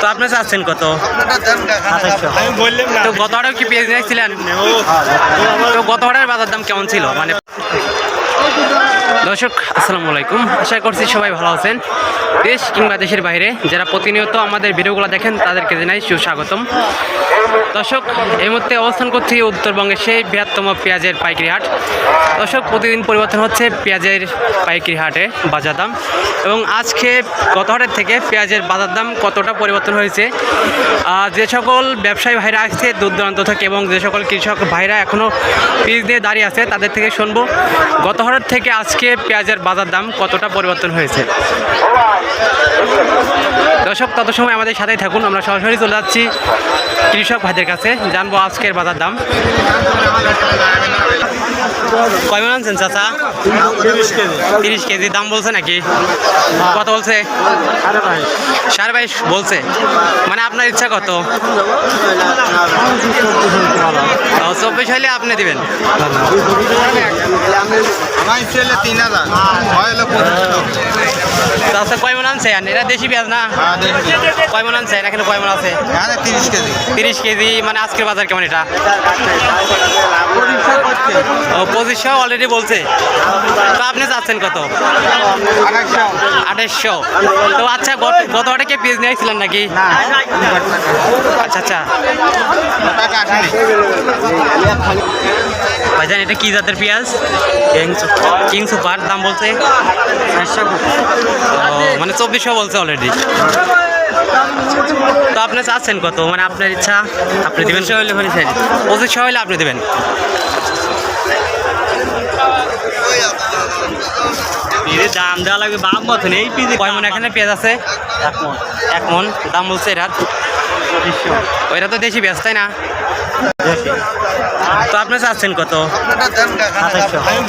তো আপনি চাচ্ছেন কত? তো গত হাটেও কি পেঁয়াজ নিয়েছিলেন তো গত হাটের বাজার দাম কেমন ছিল? মানে দর্শক, আসসালামু আলাইকুম। আশা করছি সবাই ভালো আছেন। দেশ কিংবা দেশের বাইরে যারা প্রতিনিয়ত আমাদের ভিডিওগুলো দেখেন, তাদেরকে জানাই সুস্বাগতম। দর্শক, এই মুহূর্তে অবস্থান করছি উত্তরবঙ্গের সেই বৃহত্তম পেঁয়াজের পাইকারি হাট। দর্শক, প্রতিদিন পরিবর্তন হচ্ছে পেঁয়াজের পাইকারি হাটে বাজার দাম। এবং আজকে গত হাটের থেকে পেঁয়াজের বাজার দাম কতটা পরিবর্তন হয়েছে? যে সকল ব্যবসায়ী ভাইরা আসছে দূর দূরান্ত থেকে এবং যে সকল কৃষক ভাইরা এখনও পিস দিয়ে দাঁড়িয়ে আছে, তাদের থেকে শুনব। গত হাটের থেকে আজকে পেঁয়াজের বাজার দাম কতটা পরিবর্তন হয়েছে? দর্শক তত সময় আমাদের সাথেই থাকুন। আমরা সরাসরি চলে যাচ্ছি কৃষক ভাইদের কাছে। জানব আজকের বাজার দাম। কয় মন আনছেন চাচা? তিরিশ কেজি। দাম বলছে নাকি? কত বলছে? সাড়ে বাইশ। বলছে। মানে আপনার ইচ্ছা কত? চব্বিশ হলে আপনি দিবেন। আমার ছেলে তিন হাজার। হয় হলো কয় মন আনছেন এটা দেশি পেঁয়াজ না? কয় মন আনছেন এখানে কয় মন আছে? হ্যাঁ তিরিশ কেজি। তিরিশ কেজি মানে আজকের বাজার কেমন এটা? পঁচিশশো অলরেডি বলছে। তো আপনি চাচ্ছেন কত? আঠাশশো। তো আচ্ছা গত কে পেঁয়াজ নিয়েছিলেন নাকি? আচ্ছা আচ্ছা। ভাইজান এটা কি জাতের পেঁয়াজ? কিং সুপার দাম বলছে মানে চব্বিশশো বলছে অলরেডি তো আপনি চাচ্ছেন কত? মানে আপনার ইচ্ছা আপনি দেবেন? হলে পঁচিশশো হলে আপনি দেবেন? দাম দেওয়া লাগবে বাম মতন এই পিজে কয় মন এখানে পেঁয়াজ আছে? এক মন। এক মন। দাম বলছে এটা ওইটা তো দেশি পেঁয়াজ তাই না? তো আপনি চাচ্ছেন কত? আমি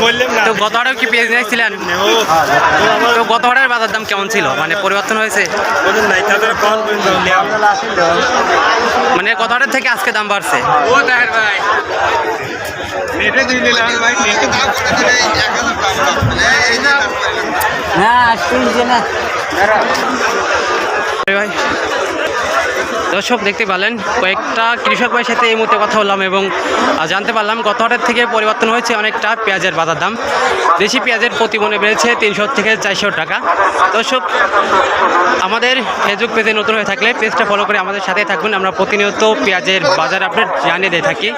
তো গত হাটেও কি পেঁয়াজ নিয়েছিলেন তো গত হাটের বাজার দাম কেমন ছিল? মানে পরিবর্তন হয়েছে? মানে গত হাটের থেকে আজকে দাম বাড়ছে। ও ভাই। দর্শক, দেখতে পেলেন কয়েকটা কৃষক ভাইয়ের সাথে এই মুহূর্তে কথা বললাম এবং জানতে পারলাম গত হাটের থেকে পরিবর্তন হয়েছে অনেকটা পেঁয়াজের বাজার দাম। দেশি পেঁয়াজের প্রতি মনে বেড়েছে তিনশো থেকে চারশো টাকা। দর্শক, আমাদের ফেসবুক পেজে নতুন হয়ে থাকলে পেজটা ফলো করে আমাদের সাথে থাকবেন আমরা প্রতিনিয়ত পেঁয়াজের বাজার আপডেট জানিয়ে দিয়ে থাকি।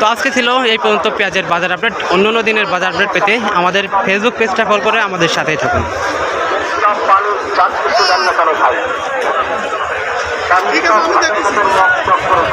তো আজকে ছিল এই পর্যন্ত পেঁয়াজের বাজার আপডেট অন্য অন্য দিনের বাজার আপডেট পেতে আমাদের ফেসবুক পেজটা ফলো করে আমাদের সাথেই থাকুন। ঠিক আছে